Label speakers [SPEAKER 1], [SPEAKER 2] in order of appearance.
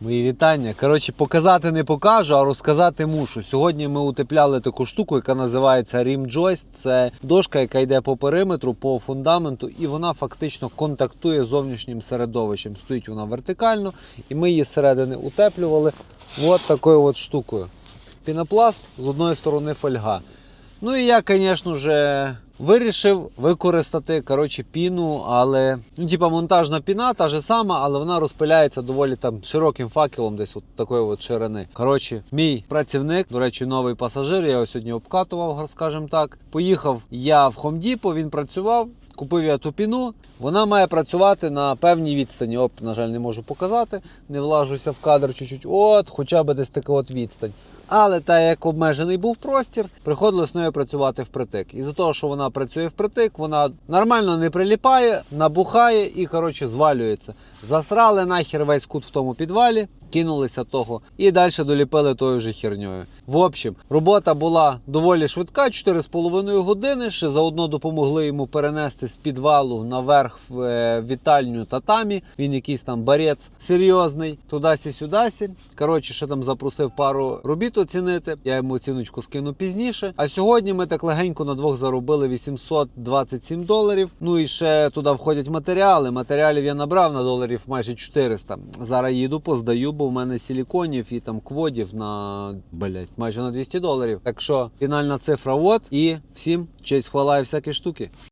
[SPEAKER 1] Мої вітання. Коротше, показати не покажу, а розказати мушу. Сьогодні ми утепляли таку штуку, яка називається Joist. Це дошка, яка йде по периметру, по фундаменту, і вона фактично контактує з зовнішнім середовищем. Стоїть вона вертикально, і ми її зсередини утеплювали от такою от штукою. Пінопласт, з одної сторони фольга. Ну і я, звісно ж, вирішив використати коротше, піну, але ну, типа монтажна піна та ж сама, але вона розпиляється доволі там широким факелом, десь от такої от ширини. Коротше, мій працівник, до речі, новий пасажир, я його сьогодні обкатував, скажімо так. Поїхав я в Depot, він працював. Купив я ту піну, вона має працювати на певній відстані. Оп, на жаль, не можу показати, не влажуся в кадр чуть-чуть. От, хоча б десь така от відстань. Але так як обмежений був простір, приходилось нею працювати впритик. І за того, що вона працює впритик, вона нормально не приліпає, набухає і коротше звалюється. Засрали нахер весь кут в тому підвалі, кинулися того і далі доліпили тою же херньою. В общем, робота була доволі швидка, 4,5 години. Ще заодно допомогли йому перенести з підвалу наверх в е, вітальню татамі. Він якийсь там борець серйозний, тудасі сюдасі. Коротше, ще там запросив пару робіт оцінити. Я йому оціночку скину пізніше. А сьогодні ми так легенько на двох заробили 827 доларів. Ну і ще туди входять матеріали. Матеріалів я набрав на доларів майже 400. Зараз їду, поздаю, бо в мене силіконів і там кводів на блять, майже на 200 доларів. Так що фінальна цифра от і всім честь хвала і всякі штуки.